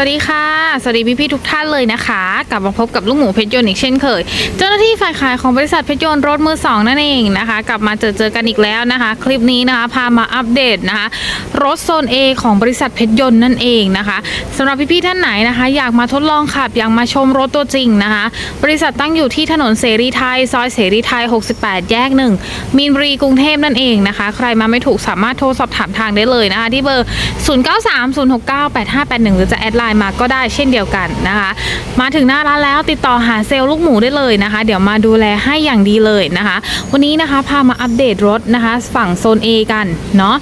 วัสดีค่ะ สวัสดีพี่พี่ๆทุกท่านเลยนะคะ กลับมาพบกับลูกหมูเพชรยนต์อีกเช่นเคย เจ้าหน้าที่ฝ่ายขายของบริษัทเพชรยนต์รถมือสองนั่นเองนะคะ กลับมาเจอเจอกันอีกแล้วนะคะ คลิปนี้นะคะพามาอัปเดตนะคะ รถโซน A ของบริษัทเพชรยนต์นั่นเองนะคะสำหรับพี่พี่ๆท่านไหนนะคะ อยากมาทดลองขับอยากมาชมรถตัวจริงนะคะ บริษัทตั้งอยู่ที่ถนนเสรีไทยซอยเสรีไทย 68 แยกหนึ่งมีนบุรีกรุงเทพนั่นเองนะคะ ใครมาไม่ถูกสามารถโทรสอบถามทางได้เลยนะคะที่เบอร์ 0930698581 หรือจะแอดไลน์มาก็ได้เช่นเดียวกันนะคะ มาถึงหน้าร้านแล้วติดต่อหาเซลล์ลูกหมูได้เลยนะคะ เดี๋ยวมาดูแลให้อย่างดีเลยนะคะ วันนี้นะคะพามาอัปเดตรถนะคะ ฝั่งโซน A กันเนาะ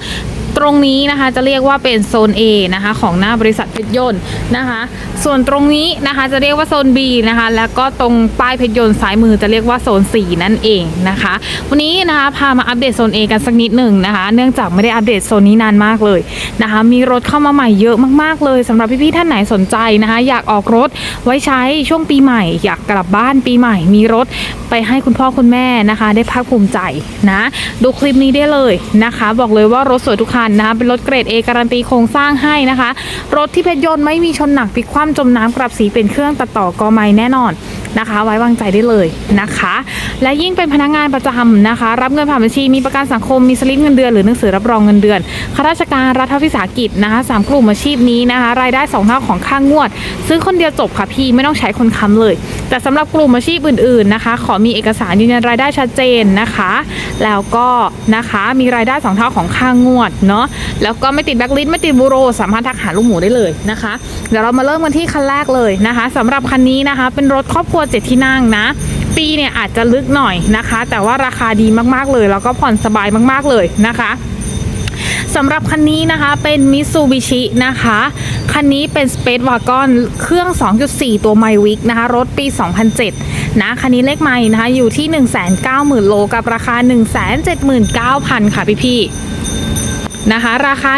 ตรงนี้นะคะจะเรียกว่าเป็นโซน A นะคะของหน้าบริษัทเพชรยนต์นะคะ ส่วนตรงนี้นะคะจะเรียกว่าโซน B นะคะ แล้วก็ตรงป้ายเพชรยนต์ซ้ายมือจะเรียกว่าโซน 4 นั่นเองนะคะ วันนี้นะคะพามาอัปเดตโซน A กันสักนิดหนึ่งนะคะ เนื่องจากไม่ได้อัปเดตโซนนี้นานมากเลยนะคะ มีรถเข้ามาใหม่เยอะมากๆเลยสำหรับพี่ๆท่านไหนสนใจนะคะ อยากออกรถไว้ใช้ช่วงปีใหม่ อยากกลับบ้านปีใหม่ มีรถไปให้คุณพ่อคุณแม่นะคะ ได้ภาคภูมิใจนะดูคลิปนี้ได้เลยนะคะ บอกเลยว่ารถสวยทุกคันนะคะเป็นรถเกรด A การันตีโครงสร้างให้นะคะ รถที่เพชรยนต์ไม่มีชนหนักปิดคว่ำจมน้ำกลับสีเป็นเครื่องตัดต่อกอไม้แน่นอน นะคะ ไว้วางใจได้เลยนะคะ และยิ่งเป็นพนักงานประจำนะคะ รับเงินผ่านบัญชีมีประกันสังคมมีสลิปเงินเดือนหรือหนังสือรับรองเงินเดือนข้าราชการรัฐวิสาหกิจนะคะสามกลุ่มอาชีพนี้นะคะ รายได้สองเท่าของค่างวด ซื้อคนเดียวจบค่ะพี่ไม่ต้องใช้คนค้ำเลย แต่สำหรับกลุ่มอาชีพอื่นๆนะคะ ขอมีเอกสารยืนยันรายได้ชัดเจนนะคะ แล้วก็นะคะมีรายได้สองเท่าของค่างวดเนาะแล้วก็ไม่ติดแบ็คลิสต์ไม่ติดบูโร สามารถทักหาลูกหมูได้เลยนะคะ เดี๋ยวเรามาเริ่มกันที่คันแรกเลยนะคะสำหรับคันนี้นะคะ เป็นรถครอบครัวเจ็ดที่นั่งนะ ปีเนี่ยอาจจะลึกหน่อยนะคะ แต่ว่าราคาดีมากๆเลย แล้วก็ผ่อนสบายมากๆเลยนะคะสำหรับคันนี้นะคะเป็น Mitsubishi นะคะ คันนี้เป็น Space Wagon เครื่อง 2.4 ตัว m y w i c นะคะ รถปี 2007 นะ คันนี้เลขไม้นะคะ อยู่ที่ 190,000 โลกับราคา 179,000 ค่ะพี่ๆ นะคะ ราคา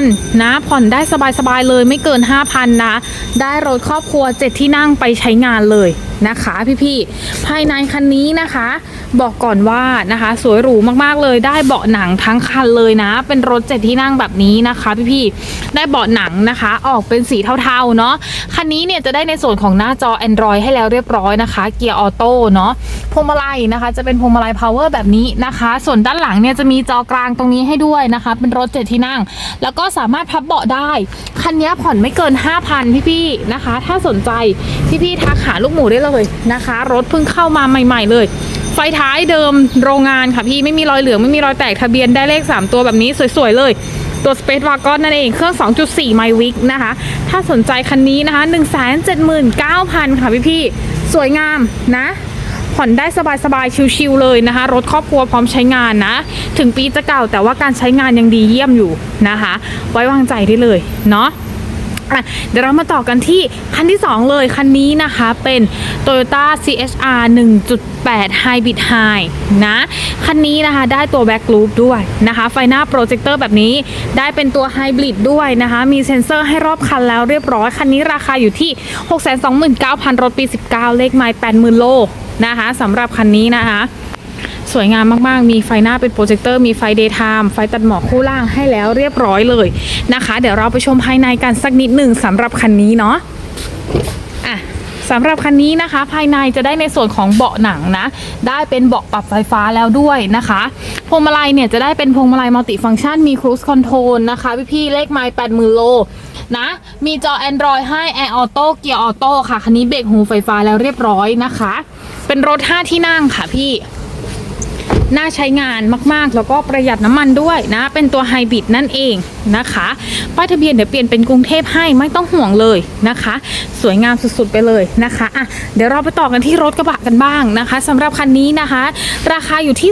179,000นะ ผ่อนได้สบายๆเลยไม่เกิน 5,000 นะ ได้รถครอบครัว 7 ที่นั่งไปใช้งานเลยนะคะพี่ๆภายในคันนี้นะคะ บอกก่อนว่านะคะ สวยหรูมากๆเลยได้เบาะหนังทั้งคันเลยนะ เป็นรถเจ็ดที่นั่งแบบนี้นะคะพี่ๆได้เบาะหนังนะคะ ออกเป็นสีเทาๆเนาะคันนี้เนี่ยจะได้ในส่วนของหน้าจอ Android ให้แล้วเรียบร้อยนะคะ เกียร์ออโต้เนาะพวงมาลัยนะคะ จะเป็นพวงมาลัย power แบบนี้นะคะ ส่วนด้านหลังเนี่ยจะมีจอกลางตรงนี้ให้ด้วยนะคะ เป็นรถเจ็ดที่นั่ง แล้วก็สามารถพับเบาะได้ คันนี้ผ่อนไม่เกิน 5,000 พี่ๆนะคะ ถ้าสนใจพี่ๆทักหาลูกหมูได้เลยนะคะ รถเพิ่งเข้ามาใหม่ ๆ เลย ไฟท้ายเดิมโรงงานค่ะพี่ไม่มีรอยเหลืองไม่มีรอยแตกทะเบียนได้เลข 3 ตัวแบบนี้สวยๆเลยตัว Space Wagon นั่นเองเครื่อง 2.4 m y w i c นะคะ ถ้าสนใจคันนี้นะคะ 179,000 ค่ะพี่ๆสวยงามนะ ผ่อนได้สบายๆ ชิวๆเลยนะคะ รถครอบครัวพร้อมใช้งานนะ ถึงปีจะเก่าแต่ว่าการใช้งานยังดีเยี่ยมอยู่นะคะ ไว้วางใจได้เลยเนาะ อะเดี๋ยวเรามาต่อกันที่คันที่ 2 เลย คันนี้นะคะเป็น Toyota CHR 1.8 Hybrid High นะ คันนี้นะคะได้ตัว Back Loop ด้วยนะคะไฟหน้าโปรเจคเตอร์แบบนี้ ได้เป็นตัว Hybrid ด้วยนะคะ มีเซ็นเซอร์ให้รอบคันแล้วเรียบร้อย คันนี้ราคาอยู่ที่ 629,000 รถปี 19 เลขไมล์80,000 โลนะคะสำหรับคันนี้นะคะ สวยงามมากๆ มีไฟหน้าเป็นโปรเจคเตอร์ มีไฟเดย์ไทม์ไฟตัดหมอกคู่ล่างให้แล้วเรียบร้อยเลยนะคะ เดี๋ยวเราไปชมภายในกันสักนิดหนึ่งสำหรับคันนี้เนาะอะสำหรับคันนี้นะคะ ภายในจะได้ในส่วนของเบาะหนังนะ ได้เป็นเบาะปรับไฟฟ้าแล้วด้วยนะคะพวงมาลัยเนี่ยจะได้เป็นพวงมาลัยมัลติฟังก์ชันมีครู i คอนโทรลนะคะ พี่ๆเลขไมล์80,000โลนะมีจอ Android ให้ Air Auto เกียร์ออโต้ค่ะ คันนี้เบรกหูไฟฟ้าแล้วเรียบร้อยนะคะ เป็นรถ 5 ที่นั่งค่ะพี่ น่าใช้งานมากๆ แล้วก็ประหยัดน้ำมันด้วยนะ เป็นตัวไฮบริดนั่นเองนะคะ ป้ายทะเบียนเดี๋ยวเปลี่ยนเป็นกรุงเทพให้ไม่ต้องห่วงเลยนะคะ สวยงามสุดๆไปเลยนะคะอะเดี๋ยวเราไปต่อกันที่รถกระบะกันบ้างนะคะสำหรับคันนี้นะคะ ราคาอยู่ที่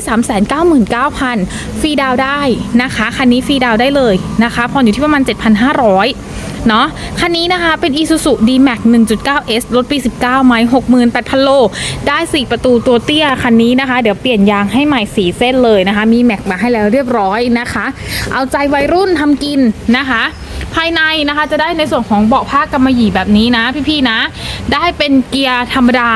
399,000ฟรีดาวได้นะคะ คันนี้ฟรีดาวได้เลยนะคะผ่อนอยู่ที่ประมาณ 7,500 เนาะคันนี้นะคะเป็น Isuzu D-Max 1.9S รถปี 19 ไม้ 68,000 โล ได้ 4 ประตูตัวเตี้ย คันนี้นะคะ เดี๋ยวเปลี่ยนยางให้ใหม่ 4 เส้นเลยนะคะ มีแม็กมาให้แล้วเรียบร้อยนะคะ เอาใจวัยรุ่นทำกินนะคะ ภายในนะคะจะได้ในส่วนของเบาะผ้ากำมะหยี่แบบนี้นะพี่ๆนะ ได้เป็นเกียร์ธรรมดา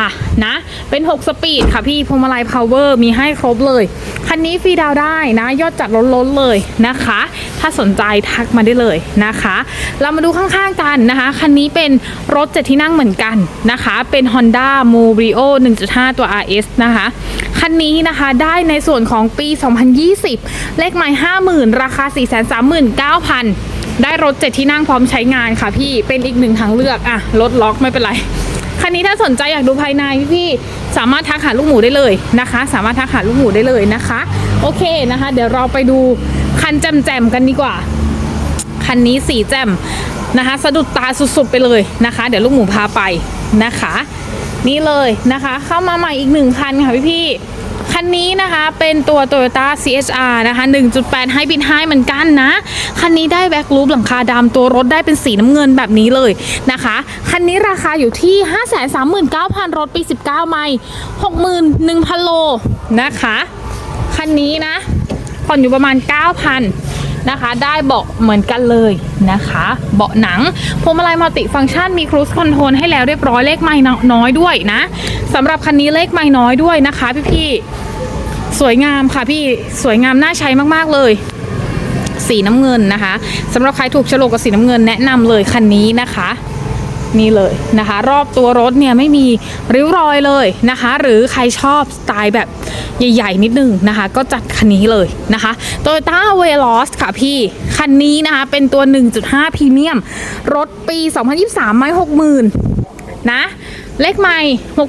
นะ เป็น 6 สปีดค่ะพี่พวงมาลัยพาวเวอร์มีให้ครบเลย คันนี้ฟรีดาวได้นะยอดจัดล้นๆเลยนะคะ ถ้าสนใจทักมาได้เลยนะคะ เรามาดูข้างๆกันนะคะ คันนี้เป็นรถเจ็ดที่นั่งเหมือนกันนะคะ เป็น Honda m o b r i o 1.5 ตัว RS นะคะ คันนี้นะคะได้ในส่วนของปี 2020 เลขหม่50,000 ราคา 439,000 ได้รถเจ็ดที่นั่งพร้อมใช้งานค่ะพี่เป็นอีกหนึ่งทางเลือกอะรถล็อกไม่เป็นไรคันนี้ถ้าสนใจอยากดูภายในพี่สามารถทักหาลูกหมูได้เลยนะคะ สามารถทักหาลูกหมูได้เลยนะคะ โอเคนะคะ เดี๋ยวเราไปดูคันแจมๆกันดีกว่า คันนี้สีแจ่มนะคะ สะดุดตาสุดๆไปเลยนะคะ เดี๋ยวลูกหมูพาไปนะคะ นี่เลยนะคะ เข้ามาใหม่อีกหนึ่งคันค่ะพี่ๆ คันนี้นะคะเป็นตัว Toyota CHR นะคะ 1.8ให้บินให้เหมือนกันนะ คันนี้ได้แบ็คลูปหลังคาดำตัวรถได้เป็นสีน้ำเงินแบบนี้เลยนะคะ คันนี้ราคาอยู่ที่ 539,000 รถปี 19 ไมล์61,000 โลนะคะ คันนี้นะผ่อนอยู่ประมาณ 9,000นะคะได้เบาะเหมือนกันเลยนะคะ เบาะหนังพวงมาลัยมัลติฟังก์ชันมีครู e คอนโทรลให้แล้วเรียบร้อยเลขไม่น้อยด้วยนะสำหรับคันนี้เลขไม่น้อยด้วยนะคะพี่ๆ สวยงามค่ะพี่สวยงามน่าใช้มากๆเลย สีน้ำเงินนะคะสำหรับใครถูกฉลกกับสีน้ำเงินแนะนำเลยคันนี้นะคะนี่เลยนะคะ รอบตัวรถเนี่ยไม่มีริ้วรอยเลยนะคะ หรือใครชอบสไตล์แบบใหญ่ๆ นิดนึงนะคะ ก็จัดคันนี้เลยนะคะ Toyota Veloz ค่ะพี่ คันนี้นะคะ เป็นตัว 1.5พรีเมียม รถปี 2023 ไม่ 60,000 นะ เลขไม่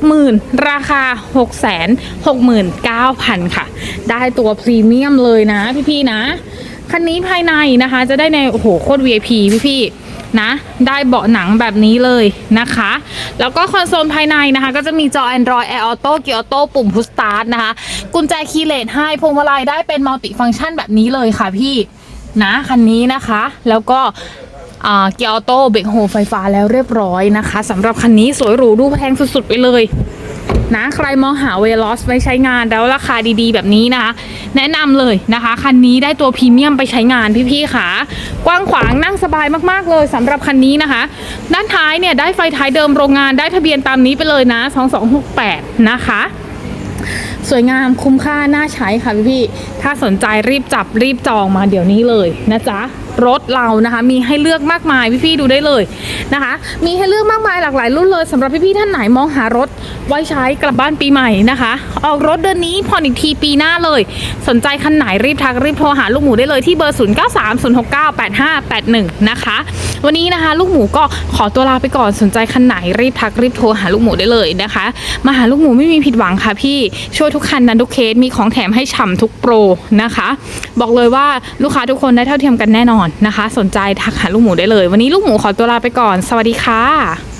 60,000 ราคา 669,000 ค่ะ ได้ตัวพรีเมียมเลยนะพี่ๆนะ คันนี้ภายในนะคะ จะได้ใน โอ้โห โคตร VIP พี่ๆนะ ได้เบาะหนังแบบนี้เลยนะคะ แล้วก็คอนโซลภายในนะคะ ก็จะมีจอ Android Air Auto เกียร์ออโต้ปุ่ม Push Start นะคะ กุญแจคีย์เลสให้พวงมาลัยได้เป็นมัลติฟังก์ชันแบบนี้เลยค่ะพี่นะคันนี้นะคะ แล้วก็ เกียร์ออโต้เบรกโฮไฟฟ้าแล้วเรียบร้อยนะคะสำหรับคันนี้สวยหรูดูแพงสุดๆไปเลยนะใครมองหาเวลอสไว้ใช้งานแล้วราคาดีๆ แบบนี้นะคะ แนะนำเลยนะคะ คันนี้ได้ตัวพรีเมียมไปใช้งานพี่ๆค่ะ กว้างขวางนั่งสบายมากๆเลยสำหรับคันนี้นะคะ ด้านท้ายเนี่ยได้ไฟท้ายเดิมโรงงานได้ทะเบียนตามนี้ไปเลยนะ 2268 นะคะ สวยงามคุ้มค่าน่าใช้ค่ะพี่ๆถ้าสนใจรีบจับรีบจองมาเดี๋ยวนี้เลยนะจ๊ะรถเรานะคะมีให้เลือกมากมายพี่ๆดูได้เลยนะคะ มีให้เลือกมากมายหลากหลายรุ่นเลยสำหรับพี่ๆท่านไหนมองหารถไว้ใช้กลับบ้านปีใหม่นะคะออกรถเดือนนี้ผ่อนอีกทีปีหน้าเลย สนใจคันไหนรีบทักรีบโทรหาลูกหมูได้เลยที่เบอร์ 0 9 3 0 6 9 8 5 8 1 นะคะ วันนี้นะคะ ลูกหมูก็ขอตัวลาไปก่อนสนใจคันไหนรีบทักรีบโทรหาลูกหมูได้เลยนะคะมาหาลูกหมูไม่มีผิดหวังค่ะพี่ช่วยทุกคันนันทุกเคสมีของแถมให้ฉ่ำทุกโปรนะคะ บอกเลยว่าลูกค้าทุกคนได้เท่าเทียมกันแน่นอนนะคะ สนใจทักหาลูกหมูได้เลย วันนี้ลูกหมูขอตัวลาไปก่อน สวัสดีค่ะ